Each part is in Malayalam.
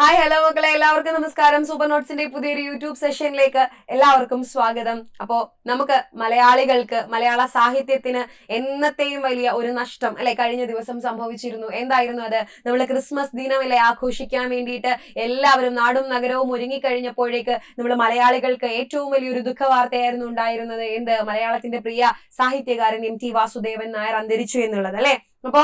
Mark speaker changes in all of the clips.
Speaker 1: ഹായ് ഹലോ മക്കളെ. എല്ലാവർക്കും നമസ്കാരം. സൂപ്പർ നോട്ട്സിന്റെ പുതിയൊരു യൂട്യൂബ് സെഷനിലേക്ക് എല്ലാവർക്കും സ്വാഗതം. അപ്പോ നമുക്ക് മലയാളികൾക്ക് മലയാള സാഹിത്യത്തിന് എന്നത്തെയും വലിയ ഒരു നഷ്ടം അല്ലെ കഴിഞ്ഞ ദിവസം സംഭവിച്ചിരുന്നു. എന്തായിരുന്നു അത്? നമ്മൾ ക്രിസ്മസ് ദിനമല്ലേ ആഘോഷിക്കാൻ വേണ്ടിയിട്ട് എല്ലാവരും നാടും നഗരവും ഒരുങ്ങിക്കഴിഞ്ഞപ്പോഴേക്ക് നമ്മൾ മലയാളികൾക്ക് ഏറ്റവും വലിയൊരു ദുഃഖ വാർത്തയായിരുന്നു ഉണ്ടായിരുന്നത്. എന്ത്? മലയാളത്തിന്റെ പ്രിയ സാഹിത്യകാരൻ എം ടി വാസുദേവൻ നായർ അന്തരിച്ചു എന്നുള്ളത് അല്ലെ? അപ്പോ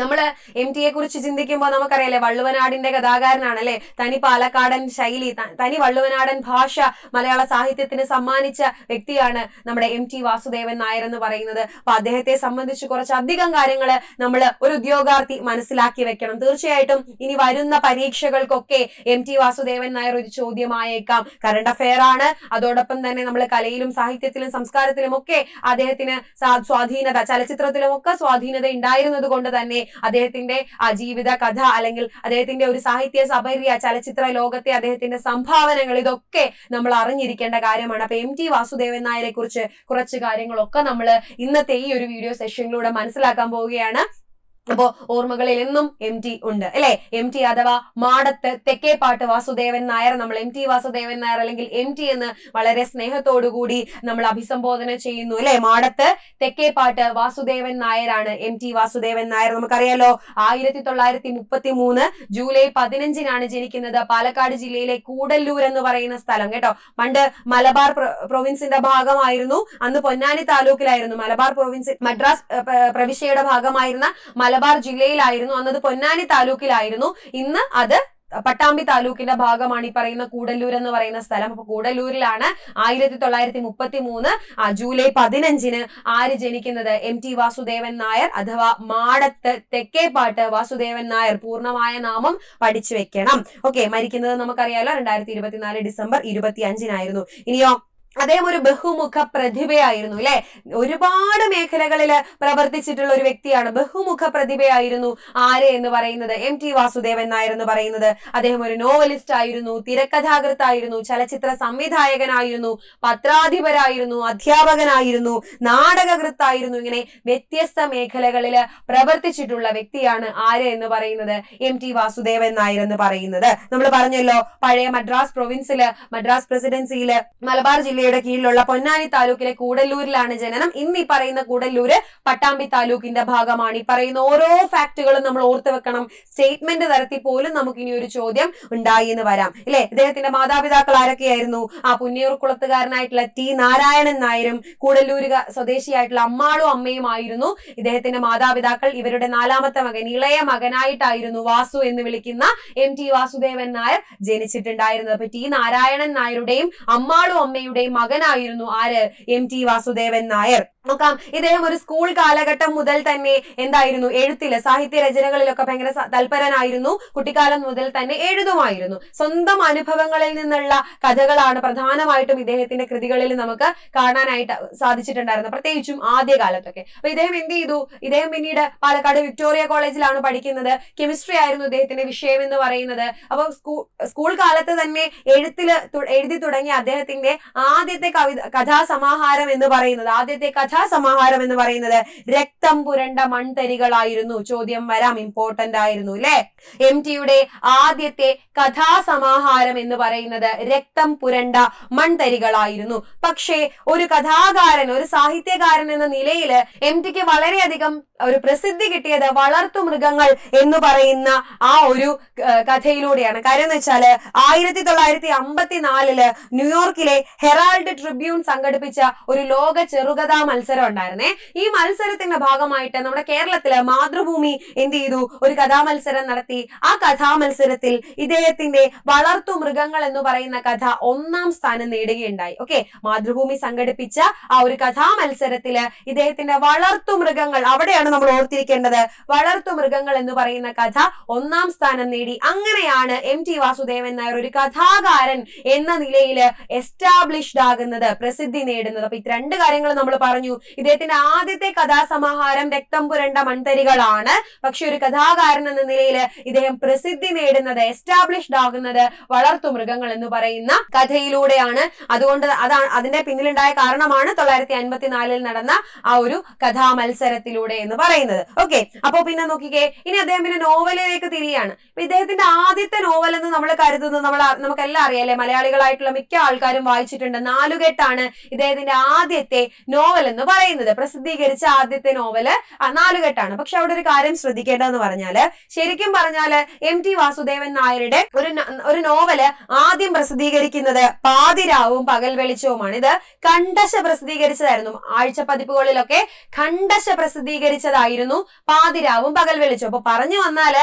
Speaker 1: നമ്മൾ എം ടിയെ കുറിച്ച് ചിന്തിക്കുമ്പോൾ നമുക്കറിയാലേ വള്ളുവനാടിന്റെ കഥാകാരനാണ് അല്ലെ തനി പാലക്കാടൻ ശൈലി തനി വള്ളുവനാടൻ ഭാഷ മലയാള സാഹിത്യത്തിന് സമ്മാനിച്ച വ്യക്തിയാണ് നമ്മുടെ എം ടി വാസുദേവൻ നായർ എന്ന് പറയുന്നത്. അപ്പൊ അദ്ദേഹത്തെ സംബന്ധിച്ച് കുറച്ചധികം കാര്യങ്ങൾ നമ്മൾ ഒരു ഉദ്യോഗാർത്ഥി മനസ്സിലാക്കി വെക്കണം. തീർച്ചയായിട്ടും ഇനി വരുന്ന പരീക്ഷകൾക്കൊക്കെ എം ടി വാസുദേവൻ നായർ ഒരു ചോദ്യമായേക്കാം. കറണ്ട് അഫെയർ ആണ്. അതോടൊപ്പം തന്നെ നമ്മൾ കലയിലും സാഹിത്യത്തിലും സംസ്കാരത്തിലും ഒക്കെ അദ്ദേഹത്തിന് സ്വാധീനത ചലച്ചിത്രത്തിലും ഒക്കെ സ്വാധീനത ഉണ്ടായിരുന്നത് കൊണ്ട് തന്നെ അദ്ദേഹത്തിന്റെ ജീവിത കഥ അല്ലെങ്കിൽ അദ്ദേഹത്തിന്റെ ഒരു സാഹിത്യ സപര്യ ചലച്ചിത്ര ലോകത്തെ അദ്ദേഹത്തിന്റെ സംഭാവനകൾ ഇതൊക്കെ നമ്മൾ അറിഞ്ഞിരിക്കേണ്ട കാര്യമാണ്. അപ്പൊ എം ടി വാസുദേവൻ നായരെ കുറിച്ച് കുറച്ച് കാര്യങ്ങളൊക്കെ നമ്മൾ ഇന്നത്തെ ഈ ഒരു വീഡിയോ സെഷനിലൂടെ മനസ്സിലാക്കാൻ പോവുകയാണ്. അപ്പോ ഓർമ്മകളിൽ എന്നും എം ടി ഉണ്ട്. അല്ലെ? എം ടി അഥവാ മാടത്ത് തെക്കേപ്പാട്ട് വാസുദേവൻ നായർ നമ്മൾ എം ടി വാസുദേവൻ നായർ അല്ലെങ്കിൽ എം ടി എന്ന് വളരെ കൂടി നമ്മൾ അഭിസംബോധന ചെയ്യുന്നു. അല്ലെ? മാടത്ത് തെക്കേപ്പാട്ട് വാസുദേവൻ നായരാണ് എം ടി വാസുദേവൻ നായർ. നമുക്കറിയാലോ ആയിരത്തി തൊള്ളായിരത്തി മുപ്പത്തി മൂന്ന് ജൂലൈ പതിനഞ്ചിനാണ് ജനിക്കുന്നത് പാലക്കാട് ജില്ലയിലെ കൂടല്ലൂർ എന്ന് പറയുന്ന സ്ഥലം. കേട്ടോ? പണ്ട് മലബാർ പ്രൊവിൻസിന്റെ ഭാഗമായിരുന്നു. അന്ന് പൊന്നാനി താലൂക്കിലായിരുന്നു. മലബാർ പ്രൊവിൻസ് മദ്രാസ് പ്രവിശ്യയുടെ ഭാഗമായിരുന്ന മലബാർ ജില്ലയിലായിരുന്നു. അന്നത് പൊന്നാനി താലൂക്കിലായിരുന്നു. ഇന്ന് അത് പട്ടാമ്പി താലൂക്കിന്റെ ഭാഗമാണ് ഈ പറയുന്ന കൂടല്ലൂർ എന്ന് പറയുന്ന സ്ഥലം. അപ്പൊ കൂടല്ലൂരിലാണ് ആയിരത്തി തൊള്ളായിരത്തി മുപ്പത്തി മൂന്ന് ജൂലൈ പതിനഞ്ചിന് ആര് ജനിക്കുന്നത്? എം ടി വാസുദേവൻ നായർ അഥവാ മാടത്ത് തെക്കേപ്പാട്ട് വാസുദേവൻ നായർ പൂർണമായ നാമം പഠിച്ചു വെക്കണം. ഓക്കെ മരിക്കുന്നത് നമുക്കറിയാലോ രണ്ടായിരത്തി ഇരുപത്തിനാല് ഡിസംബർ ഇരുപത്തി അഞ്ചിനായിരുന്നു ഇനിയോ അദ്ദേഹം ഒരു ബഹുമുഖ പ്രതിഭയായിരുന്നു അല്ലെ ഒരുപാട് മേഖലകളിൽ പ്രവർത്തിച്ചിട്ടുള്ള ഒരു വ്യക്തിയാണ്. ബഹുമുഖ പ്രതിഭയായിരുന്നു ആര് എന്ന് പറയുന്നത്? എം ടി വാസുദേവൻ നായർ എന്ന് പറയുന്നത്. അദ്ദേഹം ഒരു നോവലിസ്റ്റ് ആയിരുന്നു തിരക്കഥാകൃത്തായിരുന്നു ചലച്ചിത്ര സംവിധായകനായിരുന്നു പത്രാധിപരായിരുന്നു അധ്യാപകനായിരുന്നു നാടകകൃത്തായിരുന്നു. ഇങ്ങനെ വ്യത്യസ്ത മേഖലകളിൽ പ്രവർത്തിച്ചിട്ടുള്ള വ്യക്തിയാണ് ആര് എന്ന് പറയുന്നത്? എം ടി വാസുദേവൻ നായർ എന്ന് പറയുന്നത്. നമ്മൾ പറഞ്ഞല്ലോ പഴയ മദ്രാസ് പ്രൊവിൻസിൽ മദ്രാസ് പ്രസിഡൻസിയിൽ മലബാർ ജില്ലയുടെ കീഴിലുള്ള പൊന്നാനി താലൂക്കിലെ കൂടല്ലൂരിലാണ് ജനനം. ഇന്ന് ഈ പറയുന്ന കൂടല്ലൂര് പട്ടാമ്പി താലൂക്കിന്റെ ഭാഗമാണ്. ഈ പറയുന്ന ഓരോ ഫാക്ടുകളും നമ്മൾ ഓർത്ത് വെക്കണം. സ്റ്റേറ്റ്മെന്റ് തരത്തിൽ പോലും നമുക്ക് ഇനി ഒരു ചോദ്യം ഉണ്ടായി എന്ന് വരാം. ഇല്ലേ? ഇദ്ദേഹത്തിന്റെ മാതാപിതാക്കൾ ആരൊക്കെയായിരുന്നു? ആ പുന്നയൂർ കുളത്തുകാരനായിട്ടുള്ള ടി നാരായണൻ നായരും കൂടല്ലൂര് സ്വദേശിയായിട്ടുള്ള അമ്മാളും അമ്മയും ആയിരുന്നു. ഇദ്ദേഹത്തിന്റെ മാതാപിതാക്കൾ ഇവരുടെ നാലാമത്തെ മകൻ ഇളയ മകനായിട്ടായിരുന്നു വാസു എന്ന് വിളിക്കുന്ന എം ടി വാസുദേവൻ നായർ ജനിച്ചിട്ടുണ്ടായിരുന്നത്. അപ്പൊ ടി നാരായണൻ നായരുടെയും അമ്മാളും അമ്മയുടെയും മകനായിരുന്നു ആര്? M T Vasudevan Nair. നോക്കാം. ഇദ്ദേഹം ഒരു സ്കൂൾ കാലഘട്ടം മുതൽ തന്നെ എന്തായിരുന്നു? എഴുത്തിൽ സാഹിത്യ രചനകളിലൊക്കെ ഭയങ്കര തൽപരനായിരുന്നു. കുട്ടിക്കാലം മുതൽ തന്നെ എഴുതുമായിരുന്നു. സ്വന്തം അനുഭവങ്ങളിൽ നിന്നുള്ള കഥകളാണ് പ്രധാനമായിട്ടും ഇദ്ദേഹത്തിന്റെ കൃതികളിൽ നമുക്ക് കാണാനായിട്ട് സാധിച്ചിട്ടുണ്ടായിരുന്നു പ്രത്യേകിച്ചും ആദ്യകാലത്തൊക്കെ. അപ്പൊ ഇദ്ദേഹം എന്ത് ചെയ്തു? ഇദ്ദേഹം പിന്നീട് പാലക്കാട് വിക്ടോറിയ കോളേജിലാണ് പഠിക്കുന്നത്. കെമിസ്ട്രി ആയിരുന്നു ഇദ്ദേഹത്തിന്റെ വിഷയം എന്ന് പറയുന്നത്. അപ്പൊ സ്കൂൾ കാലത്ത് തന്നെ എഴുത്തിൽ എഴുതി തുടങ്ങിയ അദ്ദേഹത്തിന്റെ ആദ്യത്തെ കവിത കഥാസമാഹാരം എന്ന് പറയുന്നത്. ആദ്യത്തെ കഥാസമാഹാരം എന്ന് പറയുന്നത് രക്തം പുരണ്ട മൺതരികളായിരുന്നു. ചോദ്യം വരാം. ഇമ്പോർട്ടന്റ് ആയിരുന്നു അല്ലെ എം ടിയുടെ ആദ്യത്തെ കഥാസമാഹാരം എന്ന് പറയുന്നത് രക്തം പുരണ്ട മൺതരികളായിരുന്നു. പക്ഷേ ഒരു കഥാകാരൻ ഒരു സാഹിത്യകാരൻ എന്ന നിലയിൽ എം ടിക്ക് വളരെയധികം ഒരു പ്രസിദ്ധി കിട്ടിയത് വളർത്തു മൃഗങ്ങൾ എന്ന് പറയുന്ന ആ ഒരു കഥയിലൂടെയാണ്. കാര്യം എന്ന് വെച്ചാൽ ആയിരത്തി തൊള്ളായിരത്തി അമ്പത്തിനാലിൽ ന്യൂയോർക്കിലെ ഹെറാൾഡ് ട്രിബ്യൂൺ സംഘടിപ്പിച്ച ഒരു ലോക ചെറുകഥാ മത്സരം ഉണ്ടായിരുന്നേ. ഈ മത്സരത്തിന്റെ ഭാഗമായിട്ട് നമ്മുടെ കേരളത്തിൽ മാതൃഭൂമി എന്ത് ചെയ്തു? ഒരു കഥാമത്സരം നടത്തി. ആ കഥാമത്സരത്തിൽ ഇദ്ദേഹത്തിന്റെ വളർത്തു മൃഗങ്ങൾ എന്ന് പറയുന്ന കഥ ഒന്നാം സ്ഥാനം നേടുകയുണ്ടായി. ഓക്കെ? മാതൃഭൂമി സംഘടിപ്പിച്ച ആ ഒരു കഥാമത്സരത്തിൽ ഇദ്ദേഹത്തിന്റെ വളർത്തു മൃഗങ്ങൾ അവിടെയാണ് നമ്മൾ ഓർത്തിരിക്കേണ്ടത്. വളർത്തു മൃഗങ്ങൾ എന്ന് പറയുന്ന കഥ ഒന്നാം സ്ഥാനം നേടി. അങ്ങനെയാണ് എം ടി വാസുദേവൻ നായർ ഒരു കഥാകാരൻ എന്ന നിലയിൽ എസ്റ്റാബ്ലിഷ്ഡ് ആകുന്നത് പ്രസിദ്ധി നേടുന്നത്. അപ്പൊ ഇത് രണ്ട് കാര്യങ്ങൾ നമ്മൾ പറഞ്ഞു. പറഞ്ഞു ഇദ്ദേഹത്തിന്റെ ആദ്യത്തെ കഥാസമാഹാരം രക്തം പുരണ്ട മൺതരികളാണ്. പക്ഷെ ഒരു കഥാകാരൻ എന്ന നിലയിൽ ഇദ്ദേഹം പ്രസിദ്ധി നേടുന്നത് എസ്റ്റാബ്ലിഷ്ഡ് ആകുന്നത് വളർത്തു മൃഗങ്ങൾ എന്ന് പറയുന്ന കഥയിലൂടെയാണ്. അതുകൊണ്ട് അതാണ് അതിന്റെ പിന്നിലുണ്ടായ കാരണമാണ് തൊള്ളായിരത്തി അൻപത്തിനാലിൽ നടന്ന ആ ഒരു കഥാ മത്സരത്തിലൂടെ എന്ന് പറയുന്നത്. ഓക്കെ അപ്പൊ പിന്നെ നോക്കിക്കേ ഇനി അദ്ദേഹം പിന്നെ നോവലിലേക്ക് തിരിയാണ്. ഇദ്ദേഹത്തിന്റെ ആദ്യത്തെ നോവൽ എന്ന് നമ്മൾ കരുതുന്നത് നമ്മൾ നമുക്കെല്ലാം അറിയാലേ മലയാളികളായിട്ടുള്ള മിക്ക ആൾക്കാരും വായിച്ചിട്ടുണ്ട്. നാലുകെട്ടാണ് ഇദ്ദേഹത്തിന്റെ ആദ്യത്തെ നോവൽ എന്ന് പറയുന്നത്. പ്രസിദ്ധീകരിച്ച ആദ്യത്തെ നോവൽ നാലുകെട്ടാണ്. പക്ഷെ അവിടെ ഒരു കാര്യം ശ്രദ്ധിക്കേണ്ടതെന്ന് പറഞ്ഞാൽ ശരിക്കും പറഞ്ഞാൽ എം ടി വാസുദേവൻ നായരുടെ ഒരു ഒരു നോവൽ ആദ്യം പ്രസിദ്ധീകരിക്കുന്നത് പാതിരാവും പകൽ വെളിച്ചവുമാണ് ഇത് കണ്ടശ പ്രസിദ്ധീകരിച്ചതായിരുന്നു. ആഴ്ച പതിപ്പുകളിലൊക്കെ ഖണ്ഡശ പ്രസിദ്ധീകരിച്ചതായിരുന്നു പാതിരാവും പകൽ വെളിച്ചവും അപ്പൊ പറഞ്ഞു വന്നാൽ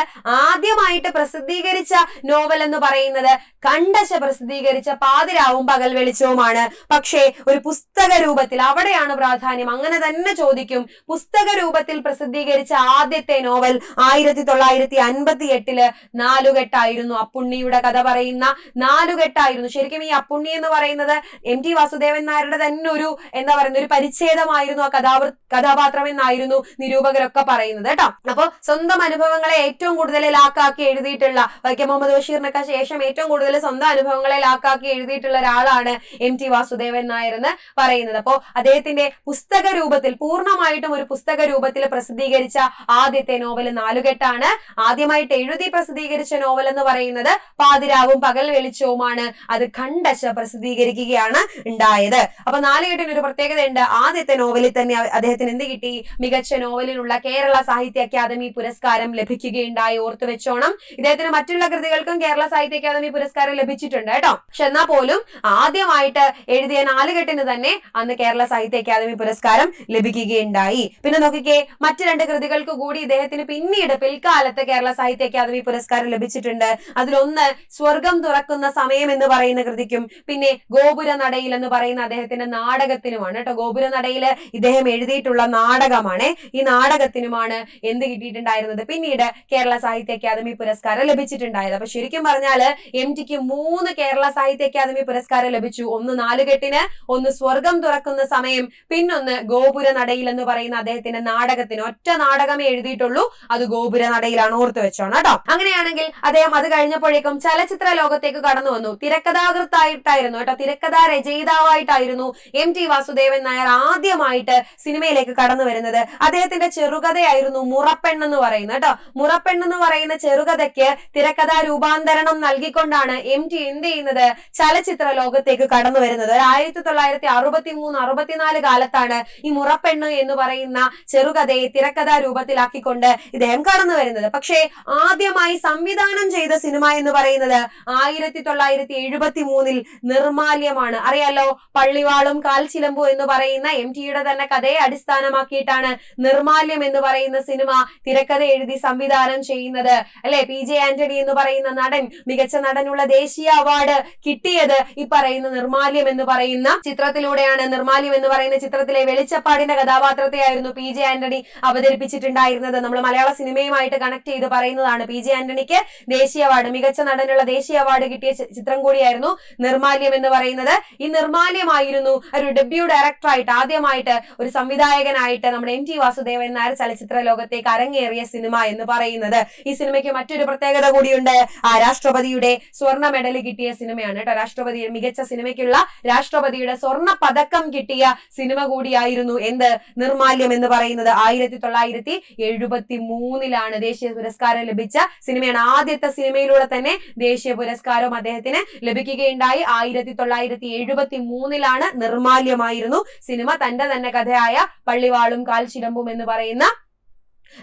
Speaker 1: ആദ്യമായിട്ട് പ്രസിദ്ധീകരിച്ച നോവൽ എന്ന് പറയുന്നത് കണ്ടശ പ്രസിദ്ധീകരിച്ച പാതിരാവും പകൽ വെളിച്ചവുമാണ് പക്ഷേ ഒരു പുസ്തക രൂപത്തിൽ അവിടെയാണ് പ്രാധാന്യം അങ്ങനെ തന്നെ ചോദിക്കും. പുസ്തക രൂപത്തിൽ പ്രസിദ്ധീകരിച്ച ആദ്യത്തെ നോവൽ ആയിരത്തി തൊള്ളായിരത്തി അൻപത്തി എട്ടിൽ നാലുകെട്ടായിരുന്നു അപ്പുണ്ണിയുടെ കഥ പറയുന്ന നാലുകെട്ടായിരുന്നു. ശരിക്കും ഈ അപ്പുണ്ണി എന്ന് പറയുന്നത് എം ടി വാസുദേവൻ നായരുടെ തന്നെ ഒരു എന്താ പറയുന്ന ഒരു പരിച്ഛേദമായിരുന്നു ആ കഥാപൃ കഥാപാത്രം എന്നായിരുന്നു നിരൂപകരൊക്കെ പറയുന്നത് കേട്ടോ. അപ്പൊ സ്വന്തം അനുഭവങ്ങളെ ഏറ്റവും കൂടുതൽ ലാക്കാക്കി എഴുതിയിട്ടുള്ള വൈക്കം മുഹമ്മദ് ബഷീറിനൊക്കെ ശേഷം ഏറ്റവും കൂടുതൽ സ്വന്തം അനുഭവങ്ങളെ ലാക്കാക്കി എഴുതിയിട്ടുള്ള ഒരാളാണ് എം ടി വാസുദേവൻ നായർ എന്ന് പറയുന്നത്. അപ്പോ അദ്ദേഹത്തിന്റെ രൂപത്തിൽ പൂർണമായിട്ടും ഒരു പുസ്തക രൂപത്തിൽ പ്രസിദ്ധീകരിച്ച ആദ്യത്തെ നോവൽ നാലുകെട്ടാണ്. ആദ്യമായിട്ട് എഴുതി പ്രസിദ്ധീകരിച്ച നോവൽ എന്ന് പറയുന്നത് പാതിരാവും പകൽ വെളിച്ചവുമാണ്. അത് ഖണ്ഡശ പ്രസിദ്ധീകരിക്കുകയാണ് ഉണ്ടായത്. അപ്പൊ നാലുകെട്ടിന് ഒരു പ്രത്യേകതയുണ്ട്. ആദ്യത്തെ നോവലിൽ തന്നെ അദ്ദേഹത്തിന് എന്ത് കിട്ടി? മികച്ച നോവലിനുള്ള കേരള സാഹിത്യ അക്കാദമി പുരസ്കാരം ലഭിക്കുകയുണ്ടായി. ഓർത്തു വെച്ചോണം. ഇദ്ദേഹത്തിന് മറ്റുള്ള കൃതികൾക്കും കേരള സാഹിത്യ അക്കാദമി പുരസ്കാരം ലഭിച്ചിട്ടുണ്ട് കേട്ടോ. പക്ഷെ എന്നാൽ പോലും ആദ്യമായിട്ട് എഴുതിയ നാലുകെട്ടിന് തന്നെ അന്ന് കേരള സാഹിത്യ അക്കാദമി പുരസ്കാരം ലഭിക്കുകയുണ്ടായി. പിന്നെ നോക്കിക്കേ മറ്റു രണ്ട് കൃതികൾക്ക് കൂടി ഇദ്ദേഹത്തിന് പിന്നീട് പിൽക്കാലത്ത് കേരള സാഹിത്യ അക്കാദമി പുരസ്കാരം ലഭിച്ചിട്ടുണ്ട്. അതിലൊന്ന് സ്വർഗം തുറക്കുന്ന സമയം എന്ന് പറയുന്ന കൃതിക്കും പിന്നെ ഗോപുര നടയിൽ എന്ന് പറയുന്ന അദ്ദേഹത്തിന്റെ നാടകത്തിനുമാണ്. കേട്ടോ ഗോപുര നടയിൽ ഇദ്ദേഹം എഴുതിയിട്ടുള്ള നാടകമാണ്. ഈ നാടകത്തിനുമാണ് എന്ത് കിട്ടിയിട്ടുണ്ടായിരുന്നത്? പിന്നീട് കേരള സാഹിത്യ അക്കാദമി പുരസ്കാരം ലഭിച്ചിട്ടുണ്ടായത്. അപ്പൊ ശരിക്കും പറഞ്ഞാൽ എം ടിക്ക് മൂന്ന് കേരള സാഹിത്യ അക്കാദമി പുരസ്കാരം ലഭിച്ചു. ഒന്ന് നാലുകെട്ടിന് ഒന്ന് സ്വർഗം തുറക്കുന്ന സമയം പിന്നൊന്ന് ഗോപുര നടയിൽ എന്ന് പറയുന്ന അദ്ദേഹത്തിന്റെ നാടകത്തിന് ഒറ്റ നാടകമേ എഴുതിയിട്ടുള്ളൂ. അത് ഗോപുര നടയിലാണ് ഓർത്തു വെച്ചോണം കേട്ടോ. അങ്ങനെയാണെങ്കിൽ അദ്ദേഹം അത് കഴിഞ്ഞപ്പോഴേക്കും ചലച്ചിത്ര ലോകത്തേക്ക് കടന്നു വന്നു. തിരക്കഥാകൃത്തായിട്ടായിരുന്നു കേട്ടോ. തിരക്കഥാ രചയിതാവായിട്ടായിരുന്നു എം ടി വാസുദേവൻ നായർ ആദ്യമായിട്ട് സിനിമയിലേക്ക് കടന്നു വരുന്നത്. അദ്ദേഹത്തിന്റെ ചെറുകഥയായിരുന്നു മുറപ്പെണ്ണ് എന്ന് പറയുന്നത് കേട്ടോ. മുറപ്പെണ്ണ് എന്ന് പറയുന്ന ചെറുകഥയ്ക്ക് തിരക്കഥാ രൂപാന്തരണം നൽകിക്കൊണ്ടാണ് എം ടി എന്ത് ചെയ്യുന്നത്? ചലച്ചിത്ര ലോകത്തേക്ക് കടന്നു വരുന്നത്. ആയിരത്തി തൊള്ളായിരത്തി അറുപത്തി മൂന്ന് അറുപത്തിനാല് കാലത്താണ് ഈ മുറപ്പെണ്ണ് എന്ന് പറയുന്ന ചെറുകഥയെ തിരക്കഥാ രൂപത്തിലാക്കിക്കൊണ്ട് ഇദ്ദേഹം കടന്നു വരുന്നത്. പക്ഷേ ആദ്യമായി സംവിധാനം ചെയ്ത സിനിമ എന്ന് പറയുന്നത് ആയിരത്തി തൊള്ളായിരത്തി എഴുപത്തി മൂന്നിൽ നിർമാല്യമാണ്. അറിയാലോ പള്ളിവാളും കാൽച്ചിലമ്പു എന്ന് പറയുന്ന എം ടിയുടെ തന്നെ കഥയെ അടിസ്ഥാനമാക്കിയിട്ടാണ് നിർമാല്യം എന്ന് പറയുന്ന സിനിമ തിരക്കഥ എഴുതി സംവിധാനം ചെയ്യുന്നത്. അല്ലെ? പി ജെ ആന്റണി എന്ന് പറയുന്ന നടൻ മികച്ച നടനുള്ള ദേശീയ അവാർഡ് കിട്ടിയത് ഈ പറയുന്ന നിർമാല്യം എന്ന് പറയുന്ന ചിത്രത്തിലൂടെയാണ്. നിർമാല്യം എന്ന് പറയുന്ന ചിത്രത്തിലെ വെളിച്ചപ്പാടിന്റെ കഥാപാത്രത്തെയായിരുന്നു പി ജെ ആന്റണി അവതരിപ്പിച്ചിട്ടുണ്ടായിരുന്നത്. നമ്മൾ മലയാള സിനിമയുമായിട്ട് കണക്ട് ചെയ്ത് പറയുന്നതാണ് പി ജെ ആന്റണിക്ക് ദേശീയ അവാർഡ് മികച്ച നടനുള്ള ദേശീയ അവാർഡ് കിട്ടിയ ചിത്രം കൂടിയായിരുന്നു നിർമാല്യം എന്ന് പറയുന്നത്. ഈ നിർമാല്യമായിരുന്നു ഒരു ഡെബ്യൂ ഡയറക്ടറായിട്ട് ആദ്യമായിട്ട് ഒരു സംവിധായകനായിട്ട് നമ്മുടെ എം ടി വാസുദേവൻ നായർ ചലച്ചിത്ര ലോകത്തേക്ക് അരങ്ങേറിയ സിനിമ എന്ന് പറയുന്നത്. ഈ സിനിമയ്ക്ക് മറ്റൊരു പ്രത്യേകത കൂടിയുണ്ട്. ആ രാഷ്ട്രപതിയുടെ സ്വർണ മെഡൽ കിട്ടിയ സിനിമയാണ് കേട്ടോ. രാഷ്ട്രപതി മികച്ച സിനിമയ്ക്കുള്ള രാഷ്ട്രപതിയുടെ സ്വർണ പതക്കം കിട്ടിയ സിനിമ കൂടിയായിരുന്നു. എന്ത്? നിർമാല്യം എന്ന് പറയുന്നത് ആയിരത്തി തൊള്ളായിരത്തി എഴുപത്തി മൂന്നിലാണ് ദേശീയ പുരസ്കാരം ലഭിച്ച സിനിമയാണ്. ആദ്യത്തെ സിനിമയിലൂടെ തന്നെ ദേശീയ പുരസ്കാരം അദ്ദേഹത്തിന് ലഭിക്കുകയുണ്ടായി. ആയിരത്തി തൊള്ളായിരത്തി എഴുപത്തി മൂന്നിലാണ് നിർമാല്യമായിരുന്നു സിനിമ. തന്റെ തന്നെ കഥയായ പള്ളിവാളും കാൽശിലമ്പും എന്ന് പറയുന്ന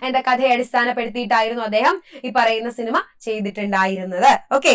Speaker 1: എന്റെ കഥയെ അടിസ്ഥാനപ്പെടുത്തിയിട്ടായിരുന്നു അദ്ദേഹം ഈ പറയുന്ന സിനിമ ചെയ്തിട്ടുണ്ടായിരുന്നത്. ഓക്കെ.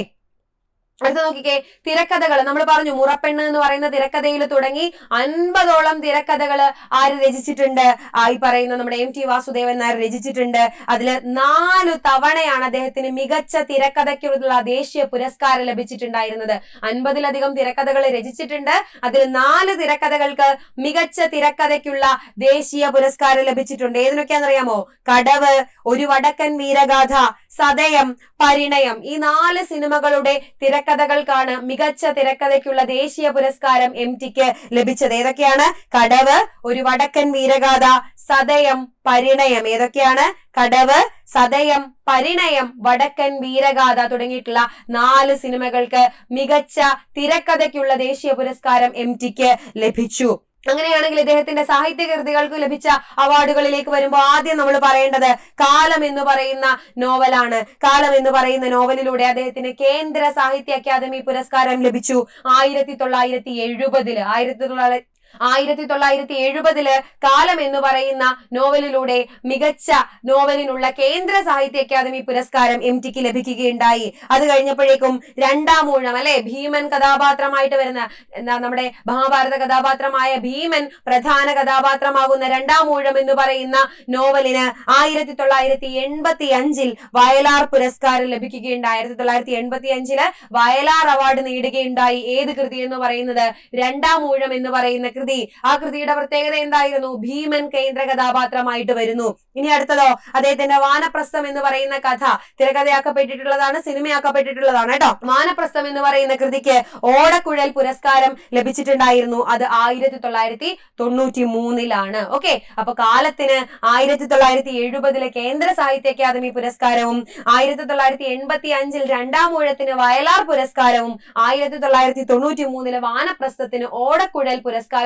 Speaker 1: അടുത്ത നോക്കിക്കേ തിരക്കഥകൾ നമ്മൾ പറഞ്ഞു മുറപ്പെണ്ണ് എന്ന് പറയുന്ന തിരക്കഥയിൽ തുടങ്ങി അൻപതോളം തിരക്കഥകൾ ആര് രചിച്ചിട്ടുണ്ട്? ഈ പറയുന്ന നമ്മുടെ എം ടി വാസുദേവൻ നായർ രചിച്ചിട്ടുണ്ട്. അതിൽ നാലു തവണയാണ് അദ്ദേഹത്തിന് മികച്ച തിരക്കഥയ്ക്കുള്ള ദേശീയ പുരസ്കാരം ലഭിച്ചിട്ടുണ്ടായിരുന്നത്. അൻപതിലധികം തിരക്കഥകൾ രചിച്ചിട്ടുണ്ട്. അതിൽ നാല് തിരക്കഥകൾക്ക് മികച്ച തിരക്കഥയ്ക്കുള്ള ദേശീയ പുരസ്കാരം ലഭിച്ചിട്ടുണ്ട്. ഏതിനൊക്കെയാണെന്നറിയാമോ? കടവ് ഒരു വടക്കൻ വീരഗാഥ സതയം പരിണയം. ഈ നാല് സിനിമകളുടെ തിരക്കഥ തിരക്കഥകൾക്കാണ് മികച്ച തിരക്കഥയ്ക്കുള്ള ദേശീയ പുരസ്കാരം എം ടിക്ക് ലഭിച്ചത്. ഏതൊക്കെയാണ്? കടവ് ഒരു വടക്കൻ വീരഗാഥ സതയം പരിണയം. ഏതൊക്കെയാണ്? കടവ് സതയം പരിണയം വടക്കൻ വീരഗാഥ തുടങ്ങിയിട്ടുള്ള നാല് സിനിമകൾക്ക് മികച്ച തിരക്കഥയ്ക്കുള്ള ദേശീയ പുരസ്കാരം എം ടിക്ക് ലഭിച്ചു. അങ്ങനെയാണെങ്കിൽ ഇദ്ദേഹത്തിന്റെ സാഹിത്യകൃതികൾക്ക് ലഭിച്ച അവാർഡുകളിലേക്ക് വരുമ്പോൾ ആദ്യം നമ്മൾ പറയേണ്ടത് കാലം എന്ന് പറയുന്ന നോവലാണ്. കാലം എന്ന് പറയുന്ന നോവലിലൂടെ അദ്ദേഹത്തിന് കേന്ദ്ര സാഹിത്യ അക്കാദമി പുരസ്കാരം ലഭിച്ചു ആയിരത്തി തൊള്ളായിരത്തി എഴുപതിൽ. ആയിരത്തി തൊള്ളായിരത്തി ആയിരത്തി തൊള്ളായിരത്തി എഴുപതിൽ കാലം എന്ന് പറയുന്ന നോവലിലൂടെ മികച്ച നോവലിനുള്ള കേന്ദ്ര സാഹിത്യ അക്കാദമി പുരസ്കാരം എം ടിക്ക് ലഭിക്കുകയുണ്ടായി. അത് കഴിഞ്ഞപ്പോഴേക്കും രണ്ടാം ഊഴം അല്ലെ? ഭീമൻ കഥാപാത്രമായിട്ട് വരുന്ന എന്താ നമ്മുടെ മഹാഭാരത കഥാപാത്രമായ ഭീമൻ പ്രധാന കഥാപാത്രമാകുന്ന രണ്ടാം ഊഴം എന്ന് പറയുന്ന നോവലിന് ആയിരത്തി തൊള്ളായിരത്തി എൺപത്തി അഞ്ചിൽ വയലാർ പുരസ്കാരം ലഭിക്കുകയുണ്ടായി. ആയിരത്തി തൊള്ളായിരത്തി എൺപത്തി അഞ്ചിൽ വയലാർ അവാർഡ് നേടുകയുണ്ടായി. ഏത് കൃതി എന്ന് പറയുന്നത് രണ്ടാം ഊഴം എന്ന് പറയുന്ന കൃതി. ആ കൃതിയുടെ പ്രത്യേകത എന്തായിരുന്നു? ഭീമൻ കേന്ദ്ര കഥാപാത്രമായിട്ട് വരുന്നു. ഇനി അടുത്തതോ? അദ്ദേഹത്തിന്റെ വാനപ്രസ്ഥം എന്ന് പറയുന്ന കഥ തിരക്കഥയാക്കപ്പെട്ടിട്ടുള്ളതാണ് സിനിമയാക്കപ്പെട്ടിട്ടുള്ളതാണ് കേട്ടോ. വാനപ്രസ്ഥം എന്ന് പറയുന്ന കൃതിക്ക് ഓടക്കുഴൽ പുരസ്കാരം ലഭിച്ചിട്ടുണ്ടായിരുന്നു. അത് ആയിരത്തി തൊള്ളായിരത്തി തൊണ്ണൂറ്റി മൂന്നിലാണ് ഓക്കെ? അപ്പൊ കാലത്തിന് ആയിരത്തി തൊള്ളായിരത്തി എഴുപതിലെ കേന്ദ്ര സാഹിത്യ അക്കാദമി പുരസ്കാരവും ആയിരത്തി തൊള്ളായിരത്തി എൺപത്തി അഞ്ചിൽ രണ്ടാം ഊഴത്തിന് വയലാർ പുരസ്കാരവും ആയിരത്തി തൊള്ളായിരത്തി തൊണ്ണൂറ്റി മൂന്നിലെ വാനപ്രസ്ഥത്തിന് ഓടക്കുഴൽ